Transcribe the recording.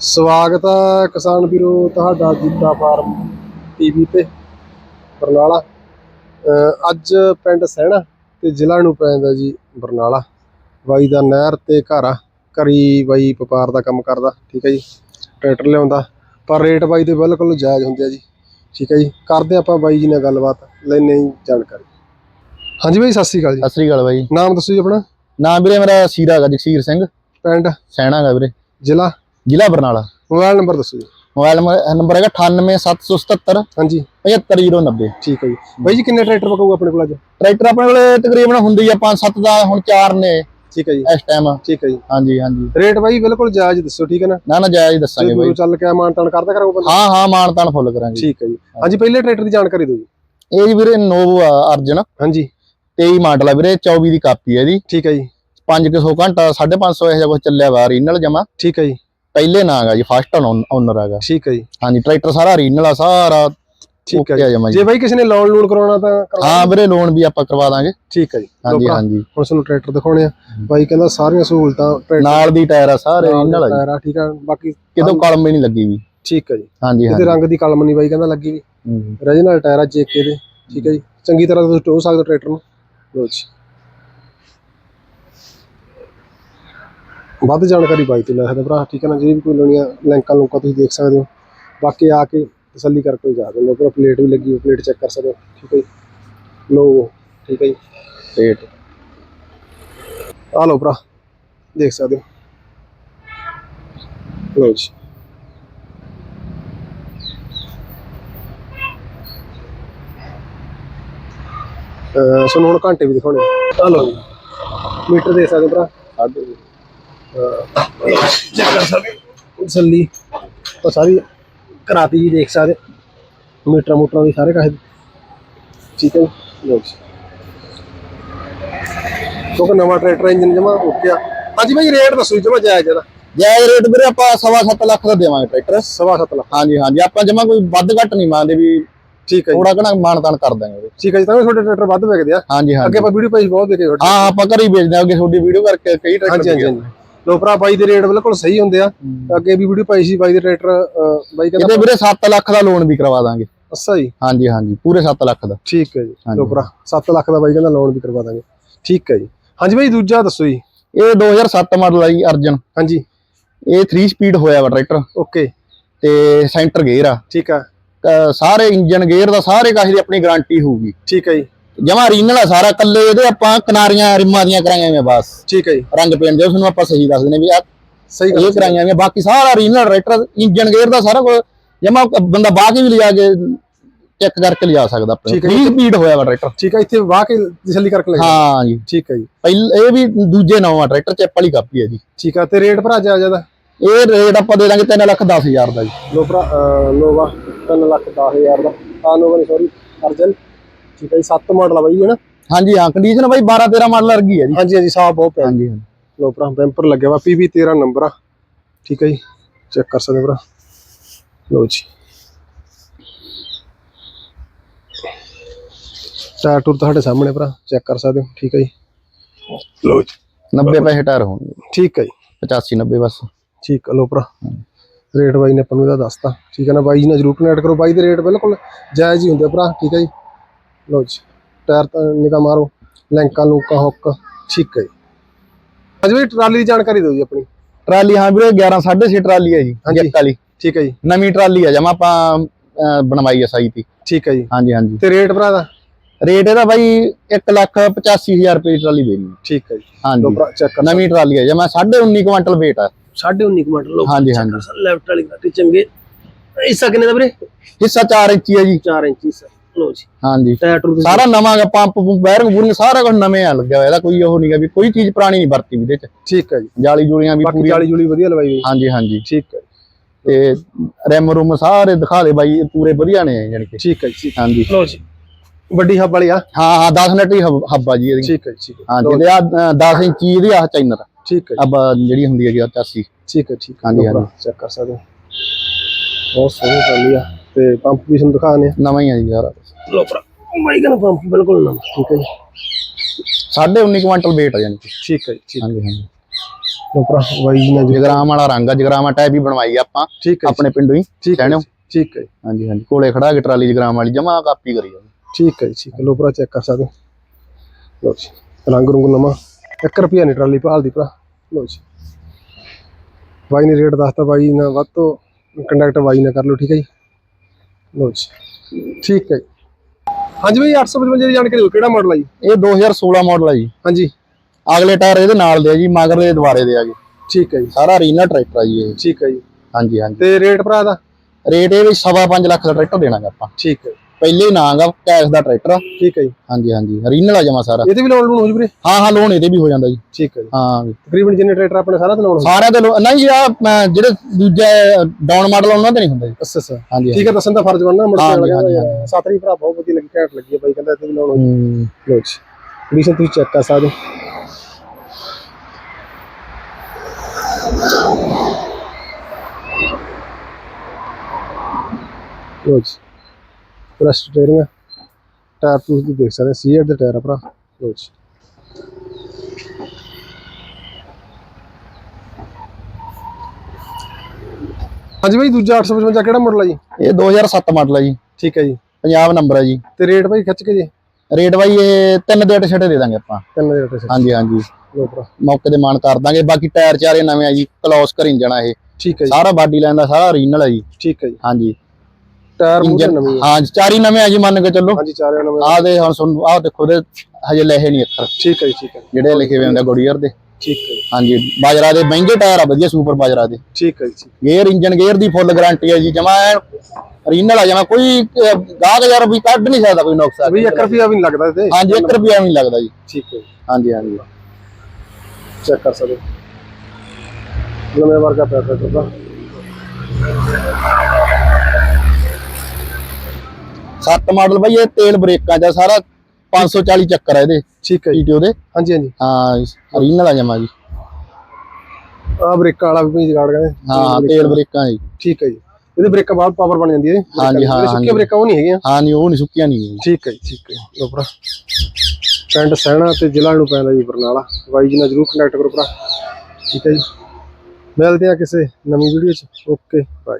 ਸਵਾਗਤ ਹੈ ਕਿਸਾਨ ਵੀਰੋ ਤੁਹਾਡਾ ਜੀਤਾ ਫਾਰਮ ਟੀਵੀ ਤੇ ਬਰਨਾਲਾ। ਅੱਜ ਪਿੰਡ ਸਹਿਣਾ ਤੇ ਜ਼ਿਲ੍ਹਾ ਨੂੰ ਪੈਂਦਾ ਜੀ ਬਰਨਾਲਾ। ਬਾਈ ਦਾ ਨਹਿਰ ਤੇ ਘਰ ਆ ਘਰੀ ਬਾਈ ਵਪਾਰ ਦਾ ਕੰਮ ਕਰਦਾ ਠੀਕ ਹੈ ਜੀ ਟਰੈਕਟਰ ਲਿਆਉਂਦਾ। ਪਰ ਰੇਟ ਬਾਈ ਦੇ ਬਿਲਕੁਲ ਜਾਇਜ਼ ਹੁੰਦੇ ਆ ਜੀ ਠੀਕ ਹੈ ਜੀ। ਕਰਦੇ ਆਪਾਂ ਬਾਈ ਜੀ ਨਾਲ ਗੱਲਬਾਤ ਲੈਣੇ ਜਾਣਕਾਰੀ। ਹਾਂਜੀ ਬਾਈ ਸਤਿ ਸ਼੍ਰੀ ਅਕਾਲ ਜੀ। ਸਤਿ ਸ੍ਰੀ ਅਕਾਲ ਬਾਈ। ਨਾਮ ਦੱਸੋ ਜੀ ਆਪਣਾ। ਨਾਮ ਵੀਰੇ ਮੇਰਾ ਸੀਰਾ ਹੈਗਾ ਜਗਸੀਰ ਸਿੰਘ। ਪਿੰਡ? ਸੈਣਾ ਹੈਗਾ ਵੀਰੇ। ਜ਼ਿਲ੍ਹਾ? ਜ਼ਿਲ੍ਹਾ ਬਰਨਾਲਾ। ਮੋਬਾਈਲ ਨੰਬਰ ਦੱਸੋ ਜੀ। ਮੋਬਾਈਲ ਨੰਬਰ ਹੈਗਾ 98777 ਹਾਂਜੀ। 75090 ਠੀਕ ਹੈ ਜੀ। ਬਾਈ ਜੀ ਕਿੰਨੇ ਟਰੈਕਟਰ ਪਕਾਊ ਆਪਣੇ ਕੋਲ ਅੱਜ? ਟਰੈਕਟਰ ਆਪਣੇ ਕੋਲੇ ਤਕਰੀਬਨ ਹੁੰਦੀ ਆ 5-7 ਦਾ ਹੁਣ 4 ਨੇ ਠੀਕ ਹੈ ਜੀ। ਇਸ ਟਾਈਮ ਠੀਕ ਹੈ ਜੀ। ਹਾਂਜੀ ਹਾਂਜੀ। ਰੇਟ ਬਾਈ ਬਿਲਕੁਲ ਜਾਇਜ਼ ਦੱਸੋ ਠੀਕ ਹੈ ਨਾ? ਨਾ ਨਾ ਜਾਇਜ਼ ਜੇ ਦੱਸਾਂਗੇ ਬਾਈ। ਚੱਲ ਕੇ ਮਾਨਤਾਨ ਕਰਦਾ ਕਰਾਂਗੇ ਹਾਂ ਹਾਂ ਮਾਨ ਤਾਨ ਫੁੱਲ ਕਰਾਂਗੇ। ਠੀਕ ਹੈ ਜੀ। ਹਾਂਜੀ ਪਹਿਲੇ ਟਰੈਕਟਰ ਦੀ ਜਾਣਕਾਰੀ ਦਿਓ ਜੀ। ਇਹ ਜੀ ਵੀਰੇ ਨੋਵੋ ਆ ਅਰਜਨ। ਹਾਂਜੀ। 23 ਮਾਡਲ ਆ ਵੀਰੇ 24 ਦੀ ਕਾਪੀ ਹੈ ਇਹਦੀ। ਠੀਕ ਹੈ ਜੀ। 500 ਘੰਟਾ 550 ਇਹੋ ਜਿਹਾ ਕੁਝ ਚੱਲਿਆ ਵਾ ਰੀਨਲ ਜਮਾ। ਠੀਕ ਹੈ ਜੀ। ਪਹਿਲੇ ਨਾਂ ਹੈਗਾ ਜੀ ਫਸਟ ਓਨਰ ਹੈਗਾ। ਠੀਕ ਹੈ ਜੀ। ਹਾਂਜੀ ਟਰੈਕਟਰ ਸਾਰਾ ਰੀਨਲ ਆ ਸਾਰਾ ਠੀਕ ਹੈ ਆ ਜੀ। ਜੇ ਬਾਈ ਕਿਸੇ ਨੇ ਲੋਨ ਲੂਨ ਕਰਾਉਣਾ ਤਾਂ ਹਾਂ ਵੀਰੇ ਲੋਨ ਵੀ ਆਪਾਂ ਕਰਵਾ ਦਾਂਗੇ। ਠੀਕ ਹੈ ਜੀ। ਹਾਂਜੀ ਹਾਂਜੀ। ਹੁਣ ਤੁਹਾਨੂੰ ਟਰੈਕਟਰ ਦਿਖਾਉਣੇ ਆ। ਬਾਈ ਕਹਿੰਦਾ ਸਾਰੀਆਂ ਸਹੂਲਤਾਂ ਨਾਲ ਦੀ ਟਾਇਰ ਆ ਸਾਰੇ ਇਹਨਾਂ ਵਾਲਾ ਟਾਇਰ ਆ ਠੀਕ ਆ। ਬਾਕੀ ਕਿਤੋਂ ਕਲਮ ਵੀ ਨਹੀਂ ਲੱਗੀ ਵੀ। ਠੀਕ ਹੈ ਜੀ। ਹਾਂਜੀ ਇਹਦੇ ਹਾਂਜੀ। ਰੰਗ ਦੀ ਕਲਮ ਨਹੀਂ ਬਾਈ ਕਹਿੰਦਾ ਲੱਗੀ ਵੀ। ਹੂੰ। ਰੀਜਨਲ ਟਾਇਰ ਆ ਜੇਕੇ ਦੇ। ਠੀਕ ਹੈ ਜੀ। ਚੰਗੀ ਤਰ੍ਹਾਂ ਤੁਸੀਂ ਟੋ ਸਕਦੇ ਹੋ ਟਰੈਕਟਰ ਨੂੰ। ਲਓ ਜੀ। ਵੱਧ ਜਾਣਕਾਰੀ ਬਾਈ ਤੋਂ ਲੈ ਸਕਦੇ ਭਰਾ, ਠੀਕ ਹੈ ਨਾ? ਜੇ ਵੀ ਕੋਈ ਲੈਣੀ ਆ ਲਿੰਕਾਂ ਲੁੰਕਾਂ ਤੁਸੀਂ ਦੇਖ ਸਕਦੇ ਹੋ। ਬਾਕੀ ਆ ਕੇ ਤਸੱਲੀ ਕਰਕੇ ਜਾ ਸਕਦੇ ਹੋ ਪਲੇਟ ਵੀ ਲੱਗੀ ਹੋਈ, ਪਲੇਟ ਚੈੱਕ ਕਰ ਸਕਦੇ ਹੋ, ਠੀਕ ਹੈ ਜੀ? ਲੋਗੋ ਠੀਕ ਹੈ ਜੀ? ਰੇਟ ਆ ਲਓ ਭਰਾ, ਦੇਖ ਸਕਦੇ ਹੋ। ਲੋ ਜੀ। ਸਾਨੂੰ ਹੁਣ ਘੰਟੇ ਵੀ ਦਿਖਾਉਣੇ ਆ। ਲਓ ਮੀਟਰ ਦੇ ਸਕਦੇ ਭਰਾ? 8 ਸੱਲੀ ਉਹ ਸਾਰੀ ਕਰਾਤੀ ਜੀ ਦੇਖ ਸਕਦੇ। ਮੀਟਰ ਮੋਟਰਾਂ ਵੀ ਸਾਰੇ ਕਾਹੇ ਠੀਕ ਹੈ ਲੋਕ ਕਿਉਂਕਿ ਨਵਾਂ ਟਰੈਕਟਰ ਇੰਜਨ ਜਮਾ ਓਕੇ ਆ ਹਾਂਜੀ ਭਾਈ ਰੇਟ ਦੱਸੋ ਜਮਾ ਜਾਇਜ਼ ਜਿਹੜਾ ਜਾਇਜ਼ ਰੇਟ ਵੀਰੇ ਆਪਾਂ 7.5 ਲੱਖ ਦਾ ਦੇਵਾਂਗੇ ਟਰੈਕਟਰ। 7.5 ਲੱਖ। ਹਾਂਜੀ ਹਾਂਜੀ। ਆਪਾਂ ਜਮਾ ਕੋਈ ਵੱਧ ਘੱਟ ਨਹੀਂ ਮੰਗਦੇ ਵੀ ਠੀਕ ਹੈ ਥੋੜਾ ਘਣਾ ਮਾਨਦਾਨ ਕਰ ਦਾਂਗੇ ਠੀਕ ਹੈ ਜੀ ਤਾਂ ਤੁਹਾਡੇ ਟਰੈਕਟਰ ਵੱਧ ਵੇਚਦੇ ਆ। ਹਾਂਜੀ ਹਾਂਜੀ। ਅੱਗੇ ਆਪਾਂ ਵੀਡੀਓ ਪਾਈ ਬਹੁਤ ਦੇਖੇ ਹਾਂ ਆਪਾਂ ਘਰੀ ਵੇਚਦੇ ਆ ਤੁਹਾਡੀ ਵੀਡੀਓ ਕਰਕੇ ਕਈ ਟਰੈਕਟਰ ਹਾਂਜੀ ਹਾਂਜੀ। ਹਾਂਜੀ ਲੋ ਭਰਾ ਬਾਈ ਦੇ ਰੇਟ ਬਿਲਕੁਲ ਸਹੀ ਹੁੰਦੇ ਆ। ਅੱਗੇ ਵੀ ਵੀਡੀਓ ਪਾਈ ਸੀ ਬਾਈ ਦੇ ਟਰੈਕਟਰ ਬਾਈ ਕਹਿੰਦਾ ਇਹਦੇ ਵੀਰੇ 7 ਲੱਖ ਦਾ ਲੋਨ ਵੀ ਕਰਵਾ ਦਾਂਗੇ। ਅੱਛਾ ਜੀ। ਹਾਂਜੀ ਹਾਂਜੀ ਪੂਰੇ 7 ਲੱਖ ਦਾ। ਠੀਕ ਹੈ ਜੀ ਹਾਂਜੀ। ਲੋ ਭਰਾ 7 ਲੱਖ ਦਾ ਬਾਈ ਕਹਿੰਦਾ ਲੋਨ ਵੀ ਕਰਵਾ ਦਾਂਗੇ। ਠੀਕ ਹੈ ਜੀ। ਹਾਂਜੀ ਬਾਈ ਦੂਜਾ ਦੱਸੋ ਜੀ। ਇਹ 2007 ਮਾਡਲ ਆ ਜੀ ਅਰਜਨ। ਹਾਂਜੀ। ਇਹ 3 ਸਪੀਡ ਹੋਇਆ ਵਾ ਟਰੈਕਟਰ। ਓਕੇ। ਤੇ ਸੈਂਟਰ ਗੇਅਰ ਆ। ਠੀਕ ਆ। ਸਾਰੇ ਇੰਜਨ ਗੇਅਰ ਦਾ ਸਾਰੇ ਕਾਹੇ ਦੀ ਆਪਣੀ ਗਾਰੰਟੀ ਹੋਊਗੀ। ਠੀਕ ਹੈ ਜੀ। ਜਮਾ ਰੀਨਲ ਆ ਸਾਰਾ ਕੱਲੇ ਇਹਦੇ ਆਪਾਂ ਕਿਨਾਰੀਆਂ ਰਿਮਾਂ ਦੀਆਂ ਕਰਾਈਆਂ ਹੋਈਆਂ ਬਸ। ਠੀਕ ਹੈ ਜੀ। ਰੰਗ ਪੇਂਟ ਦੇ ਉਸ ਨੂੰ ਆਪਾਂ ਸਹੀ ਦੱਸਦੇ ਨੇ ਵੀ ਆ ਸਹੀ ਗੱਲ ਇਹ ਕਰਾਈਆਂ ਹੋਈਆਂ। ਬਾਕੀ ਸਾਰਾ ਰੀਨਲ ਟਰੈਕਟਰ ਇੰਜਨ ਗੇਅਰ ਦਾ ਸਾਰਾ ਕੁਝ ਜਮਾ ਬੰਦਾ ਕੇ ਵੀ ਲਿਜਾ ਕੇ ਚੈੱਕ ਕਰਕੇ ਲਿਜਾ ਸਕਦਾ ਆਪਣੇ ਠੀਕ ਹੈ 30 ਸਪੀਡ ਹੋਇਆ ਵਾ ਟਰੈਕਟਰ ਠੀਕ ਹੈ ਇੱਥੇ ਵਾਹ ਕੇ ਤਸੱਲੀ ਕਰਕੇ ਲੈ। ਹਾਂ ਜੀ। ਠੀਕ ਹੈ ਜੀ। ਪਹਿਲ ਇਹ ਵੀ ਦੂਜੇ ਨਵਾਂ ਟਰੈਕਟਰ ਚੈਪ ਵਾਲੀ ਕਾਪੀ ਹੈ ਜੀ। ਠੀਕ ਆ ਤੇ ਰੇਟ ਭਰਾ ਜਾ ਜ਼ਿਆਦਾ? ਇਹ ਰੇਟ ਆਪਾਂ ਦੇ ਦਾਂਗੇ 3 ਲੱਖ 10 ਹਜ਼ਾਰ ਦਾ ਜੀ। ਲੋ ਭਰਾ ਨੋਵਾ 3 ਲੱਖ 10000 ਦਾ। ਆ ਨੋਵਾ ਸੌਰੀ ਅਰਜਨ। ਠੀਕ ਹੈ ਜੀ 7 ਮਾਡਲ ਆ ਬਾਈ ਹੈ ਨਾ? ਹਾਂਜੀ ਹਾਂ ਕੰਡੀਸ਼ਨ ਬਾਈ 12 13 ਮਾਡਲ ਵਰਗੀ ਹੈ ਜੀ। ਹਾਂਜੀ ਹਾਂਜੀ ਸਾਫ਼ ਬਹੁਤ ਪਿਆ ਹਾਂਜੀ ਲੋ ਭਰਾ ਬੈਂਪਰ ਲੱਗਿਆ ਵਾ ਪੀਵੀ 13 ਨੰਬਰ ਆ। ਠੀਕ ਹੈ ਜੀ ਚੈੱਕ ਕਰ ਸਕਦੇ ਹੋ ਭਰਾ। ਲੋ ਜੀ। ਟਾਇਰ ਟੂਰ ਤੁਹਾਡੇ ਸਾਹਮਣੇ ਭਰਾ ਚੈੱਕ ਕਰ ਸਕਦੇ ਹੋ ਠੀਕ ਹੈ ਜੀ। ਲੋ ਜੀ। 90 ਪੈਸੇ ਟਾਇਰ ਹੋਣਗੇ। ਠੀਕ ਹੈ ਜੀ। 85 90 ਬਸ। ਠੀਕ ਹੈ ਲੋ ਭਰਾ। ਰੇਟ ਬਾਈ ਨੇ ਆਪਾਂ ਨੂੰ ਇਹਦਾ ਦੱਸਤਾ। ਠੀਕ ਹੈ ਨਾ ਬਾਈ ਜੀ ਨਾਲ ਜਰੂਰ ਕਨੈਕਟ ਕਰੋ। ਬਾਈ ਦੇ ਰੇਟ ਬਿਲਕੁਲ ਜਾਇਜ਼ ਹੀ ਹੁੰਦੇ ਭਰਾ ਠੀਕ ਹੈ ਜੀ। ਲੋ ਜੀ ਟਾਇਰ ਤਾਂ ਨਿਕਾ ਮਾਰੋ ਲੈਂਕਾਂ ਲੂਕਾਂ ਹੁੱਕ ਠੀਕ ਹੈ ਜੀ। ਅਜੇ ਵੀ ਟਰਾਲੀ ਦੀ ਜਾਣਕਾਰੀ ਦਿਓ ਜੀ ਆਪਣੀ। ਟਰਾਲੀ ਹਾਂ ਵੀਰੇ 11 6.5 ਟਰਾਲੀ ਹੈ ਜੀ ਹਾਂਜੀ। ਜੈਕ ਵਾਲੀ। ਠੀਕ ਹੈ ਜੀ। ਨਵੀਂ ਟਰਾਲੀ ਹੈ ਜਮਾ ਆਪਾਂ ਬਣਵਾਈ ਹੈ ਸਾਈ ਤੀ ਠੀਕ ਹੈ ਜੀ। ਹਾਂਜੀ ਹਾਂਜੀ। ਤੇ ਰੇਟ ਭਰਾ ਦਾ? ਰੇਟ ਇਹਦਾ ਬਾਈ 1 ਲੱਖ 85000 ਰੁਪਏ ਟਰਾਲੀ ਦੇਣੀ। ਠੀਕ ਹੈ ਜੀ। ਹਾਂਜੀ। ਭਰਾ ਚੈੱਕ ਕਰ ਨਵੀਂ ਟਰਾਲੀ ਹੈ ਜਮਾ 19.5 ਕੁਇੰਟਲ weight ਹੈ 19.5 ਕੁਇੰਟਲ ਲੋ ਹਾਂਜੀ ਹਾਂਜੀ। ਲੈਫਟ ਵਾਲੀ ਗੱਡੀ ਚੰਗੇ। ਹਿੱਸਾ ਕਿੰਨੇ ਦਾ ਵੀਰੇ? ਹਿੱਸਾ 4 ਇੰਚੀ ਹੈ ਜੀ। 4 ਇੰਚੀ ਹਿੱਸਾ। ਲੋ ਜੀ। ਹਾਂਜੀ। ਟਾਇਰ ਟੂਰ ਸਾਰਾ ਨਵਾਂ ਗਾ ਪੰਪ ਪੰਪ ਬੈਰਿੰਗ ਬੂਰਿੰਗ ਸਾਰਾ ਕੁਝ ਨਵੇਂ ਆ ਲੱਗਿਆ ਹੋਇਆ ਇਹਦਾ ਕੋਈ ਉਹ ਨਹੀਂਗਾ ਵੀ ਕੋਈ ਚੀਜ਼ ਪੁਰਾਣੀ ਨਹੀਂ ਵਰਤੀ ਵੀ ਇਹਦੇ ਚ। ਠੀਕ ਹੈ ਜੀ। ਜਾਲੀ ਜੂਲੀਆਂ ਵੀ ਬਾਕੀ ਪੂਰੀ ਜਾਲੀ ਜੁਲੀ ਵਧੀਆ ਲਵਾਈ ਗਈ ਹਾਂਜੀ ਹਾਂਜੀ। ਠੀਕ ਹੈ ਤੇ ਰੈਮ ਰੂਮ ਸਾਰੇ ਦਿਖਾ ਦੇ ਬਾਈ ਇਹ ਪੂਰੇ ਵਧੀਆ ਨੇ ਜਾਨੀ ਕਿ। ਠੀਕ ਹੈ ਜੀ ਠੀਕ ਹਾਂਜੀ। ਲੋ ਜੀ। ਵੱਡੀ ਹੱਬ ਵਾਲੀ ਆ? ਹਾਂ ਹਾਂ 10 ਨਟ ਹੀ ਹੱਬ- ਹੱਬਾ ਜੀ ਇਹਦੀ। ਠੀਕ ਹੈ ਜੀ, ਠੀਕ ਹੈ ਆ 10 ਇੰਚੀ ਇਹਦੀ ਆ ਚਾਈਨਰ ਠੀਕ ਹੈ ਜੀ, ਅੱਬਾ ਜਿਹੜੀ ਹੁੰਦੀ ਹੈ ਜੀ 80 ਠੀਕ ਹੈ ਠੀਕ ਹੈ ਹਾਂਜੀ, ਲਓ ਭਰਾ, ਚੈੱਕ ਕਰ ਸਕਦੇ ਹੋ। ਬਹੁਤ ਸੋਹਣੀ ਟਰਾਲੀ ਆ। ਤੇ ਪੰਪ ਵੀ ਤੁਹਾਨੂੰ ਦਿਖਾਣੇ ਨਵਾਂ ਹੀ ਆ ਜੀ ਯਾਰ। ਲੋ ਭਰਾ। ਮਾਈ ਗਨ ਪੰਪ ਬਿਲਕੁਲ ਨਵਾਂ ਠੀਕ ਹੈ ਜੀ। 19.5 ਕੁਇੰਟਲ weight ਆ ਜਾਨੀ ਠੀਕ ਹੈ ਜੀ ਹਾਂਜੀ ਹਾਂਜੀ। ਲੋ ਭਰਾ ਜੀ ਨੇ ਜਗਰਾਮ ਵਾਲਾ ਰੰਗ ਆ ਜਗਰਾਮਾ ਟਾਈਪ ਹੀ ਬਣਵਾਈ ਆ ਆਪਾਂ ਠੀਕ ਹੈ ਜੀ, ਆਪਣੇ ਪਿੰਡੋਂ ਹੀ ਠੀਕ ਹੈ ਕਹਿਣੋ। ਜੀ, ਠੀਕ ਹੈ ਹਾਂਜੀ ਹਾਂਜੀ। ਕੋਲੇ ਖੜਾ ਕੇ ਟਰਾਲੀ ਜਗਰਾਮ ਵਾਲੀ ਜਮਾ ਕਾਪੀ ਕਰੀ ਜਾਂਦੇ ਠੀਕ ਹੈ ਜੀ, ਠੀਕ ਹੈ। ਲੋ ਭਰਾ ਚੈੱਕ ਕਰ ਸਕਦੇ। ਲਓ ਜੀ ਰੰਗ ਰੁੰਗ ਨਵਾਂ। 1 ਰੁਪਿਆ ਨਹੀਂ ਟਰਾਲੀ ਭਾਲਦੀ ਭਰਾ। ਲਓ ਜੀ। ਬਾਈ ਨੇ ਰੇਟ ਦੱਸਤਾ ਬਾਈ ਨਾ ਵੱਧ ਤੋਂ ਕੰਡਕਟਰ ਬਾਈ ਨਾ ਕਰ ਲਓ ਠੀਕ ਹੈ ਜੀ। ਲਓ ਜੀ। ਠੀਕ ਹੈ ਜੀ। ਹਾਂਜੀ ਬਾਈ 855 ਦੀ ਜਾਣਕਾਰੀ ਦਿਓ ਕਿਹੜਾ ਮਾਡਲ ਹੈ ਜੀ? ਇਹ 2016 ਮਾਡਲ ਆ ਜੀ। ਹਾਂਜੀ। ਅਗਲੇ ਟਾਇਰ ਇਹਦੇ ਨਾਲ ਦੇ ਆ ਜੀ ਮਗਰ ਦੇ ਦੁਆਰੇ ਦੇ ਆ ਜੀ। ਠੀਕ ਹੈ ਜੀ। ਸਾਰਾ ਰੀਨਾ ਟਰੈਕਟਰ ਆ ਜੀ ਇਹ। ਠੀਕ ਹੈ ਜੀ। ਹਾਂਜੀ ਹਾਂਜੀ। ਤੇ ਰੇਟ ਭਰਾ ਦਾ? ਰੇਟ ਇਹ ਵੀ ਸਵਾ ਪੰਜ ਲੱਖ ਦਾ ਟਰੈਕਟਰ ਦੇਣਾ ਗਾ ਆਪਾਂ। ਠੀਕ ਹੈ। ਪਹਿਲੇ ਨਾਂਗਾ ਕੈਸ਼ ਦਾ ਟਰੈਕਟਰ ਆ। ਠੀਕ ਹੈ ਜੀ। ਹਾਂਜੀ ਹਾਂਜੀ ਰੀਨਲ ਆ ਜਮਾ ਸਾਰਾ। ਇਹਦੇ ਵੀ ਲੋਨ ਲੂਣ ਹੋ ਜੂ ਵੀਰੇ? ਹਾਂ ਹਾਂ ਲੋਨ ਇਹਦੇ ਵੀ ਹੋ ਜਾਂਦਾ ਜੀ। ਠੀਕ ਹੈ ਜੀ। ਹਾਂ ਜੀ। ਤਕਰੀਬਨ ਜਿੰਨੇ ਟਰੈਕਟਰ ਆਪਣੇ ਸਾਰਾ ਤੇ ਲੋਨ ਹੋ ਸਾਰਿਆਂ ਦੇ ਲੋ- ਨਹੀਂ ਆ ਜਿਹੜੇ ਦੂਜੇ ਡਾਊਨ ਮਾਡਲ ਉਹਨਾਂ ਤੇ ਨਹੀਂ ਹੁੰਦਾ ਜੀ। ਅੱਛਾ ਅੱਛਾ। ਹਾਂਜੀ ਠੀਕ ਹੈ ਦੱਸਣ ਦਾ ਫਰਜ਼ ਬਣਨਾ ਮੁੜ ਕੇ। ਸਾਤਰੀ ਭਰਾ ਬਹੁਤ ਵਧੀਆ ਲੱਗੀ ਘੈਂਟ ਲੱਗੀ ਹੈ ਬਾਈ ਕਹਿੰਦਾ ਇੱਥੇ ਵੀ ਲਾਉਣ ਹੋ ਹੂੰ। ਲੋ ਜੀ। ਕੰਡੀਸ਼ਨ ਤੁਸੀਂ ਚੈੱਕ ਕਰ ਸਕਦੇ। ਲੋ ਜੀ। ਪੂਰਾ ਸਟੀਅਰਿੰਗ ਟਾਇਰ ਤੁਸੀਂ ਦੇਖ ਸਕਦੇ ਸੀਐਟ ਦੇ ਟਾਇਰ ਆ ਭਰਾ। ਲੋ ਜੀ। ਹਾਂਜੀ ਬਾਈ ਦੂਜਾ 855 ਕਿਹੜਾ ਮਾਡਲ ਹੈ ਜੀ? ਇਹ 2007 ਮਾਡਲ ਆ ਜੀ। ਠੀਕ ਹੈ ਜੀ। ਪੰਜਾਬ ਨੰਬਰ ਆ ਜੀ। ਤੇ ਰੇਟ ਬਾਈ ਖਿੱਚ ਕੇ ਜੀ। ਰੇਟ ਬਾਈ ਇਹ ਤਿੰਨ ਦੇ ਛੱਡੇ ਦੇ ਦਾਂਗੇ ਆਪਾਂ। ਤਿੰਨ ਦੇ ਰੇਟ ਹਾਂਜੀ ਹਾਂਜੀ। ਲੋ ਭਰਾ। ਮੌਕੇ ਤੇ ਮਾਨ ਕਰ ਦਾਂਗੇ। ਬਾਕੀ ਟਾਇਰ ਚਾਰੇ ਨਵੇਂ ਆ ਜੀ। ਕਲੋਸ ਕਰ ਇੰਜਣ ਆ ਇਹ। ਠੀਕ ਹੈ ਜੀ। ਸਾਰਾ ਬਾਡੀ ਲਾਈਨ ਦਾ ਸਾਰਾ ਓਰੀਜਨਲ ਆ ਜੀ। ਠੀਕ ਹੈ ਜੀ। ਹਾਂਜੀ। ਟਾਇਰ ਮੂਰੇ ਇੰਜਨ ਨਵੀਂ ਹੈ ਹਾਂ ਚਾਰੀ ਨਵੇਂ ਆ ਜੀ ਮੰਨ ਕੇ ਚੱਲੋ। ਹਾਂਜੀ ਚਾਰਿਆਂ ਨਵੇਂ ਆਹ ਦੇ ਹੁਣ ਸੁਣ ਆਹ ਦੇਖੋ ਦੇ ਹਜੇ ਲਿਖੇ ਨਹੀਂ ਅੱਖਰ। ਠੀਕ ਹੈ ਜੀ ਠੀਕ ਹੈ। ਜਿਹੜੇ ਲਿਖੇ ਹੋਏ ਹੁੰਦੇ ਗੋੜੀਅਰ ਦੇ। ਠੀਕ ਹੈ ਜੀ। ਹਾਂਜੀ ਬਾਜਰਾ ਦੇ ਮਹਿੰਗੇ ਟਾਇਰ ਆ ਵਧੀਆ ਸੁਪਰ ਬਾਜਰਾ ਦੇ। ਠੀਕ ਹੈ ਜੀ ਠੀਕ। ਗੇਅਰ ਇੰਜਨ ਗੇਅਰ ਦੀ ਫੁੱਲ ਗਾਰੰਟੀ ਹੈ ਜੀ ਜਮਾ ਰੀਨਲ ਆ ਜਮਾ ਕੋਈ ਅਹ, ਗਾਹਕ ਯਾਰ ਵੀ ਕੱਢ ਨਹੀਂ ਸਕਦਾ ਕੋਈ ਨੁਕਸ ਵੀ 1 ਰੁਪਿਆ ਵੀ ਨਹੀਂ ਲੱਗਦਾ ਇਹਦੇ। ਹਾਂਜੀ 1 ਰੁਪਿਆ ਵੀ ਨਹੀਂ ਲੱਗਦਾ ਜੀ। ਠੀਕ ਹੈ ਜੀ। ਹਾਂਜੀ ਹਾਂਜੀ। ਚੈੱਕ ਕਰ ਸਕਦੇ ਹੋ। ਨਵੇਂ ਵਰਗਾ ਪੈਸਾ ਕਰਦਾ ਸੱਤ ਮਾਡਲ ਬਾਈ ਇਹ ਤੇਲ ਬ੍ਰੇਕਾਂ ਦਾ ਸਾਰਾ 540 ਚੱਕਰ ਹੈ ਇਹਦੇ ਠੀਕ ਹੈ ਜੀ। ਦੇ। ਹਾਂਜੀ ਹਾਂਜੀ। ਹਾਂ ਰੀਨਲ ਆ ਜਮਾ ਜੀ। ਆ ਬ੍ਰੇਕਾਂ ਵਾਲਾ ਵੀ ਜਗਾੜ ਕਹਿੰਦੇ। ਹਾਂ ਤੇਲ ਬ੍ਰੇਕਾਂ ਜੀ। ਠੀਕ ਹੈ ਜੀ। ਇਹਦੇ ਬ੍ਰੇਕਾਂ ਬਾਅਦ ਪਾਵਰ ਬਣ ਜਾਂਦੀ ਹੈ। ਹਾਂ, ਜਿਹੜੇ ਸੁੱਕੀਆਂ। ਬ੍ਰੇਕਾਂ ਉਹ ਨਹੀਂ ਹੈਗੀਆਂ। ਹਾਂ ਨਹੀਂ ਉਹ ਨਹੀਂ ਸੁੱਕੀਆਂ ਨਹੀਂ ਠੀਕ ਹੈ ਠੀਕ ਹੈ। ਲੋ ਭਰਾ। ਪਿੰਡ ਸਹਿਣਾ ਤੇ ਜ਼ਿਲ੍ਹਾ ਨੂੰ ਪੈਂਦਾ ਜੀ ਬਰਨਾਲਾ। ਬਾਈ ਜੀ ਨਾਲ ਜਰੂਰ ਕੰਟੈਕਟ ਕਰੋ ਭਰਾ। ਠੀਕ ਹੈ ਜੀ। ਮਿਲਦੇ ਆ ਕਿਸੇ ਨਵੀਂ ਵੀਡੀਓ 'ਚ। Okay bye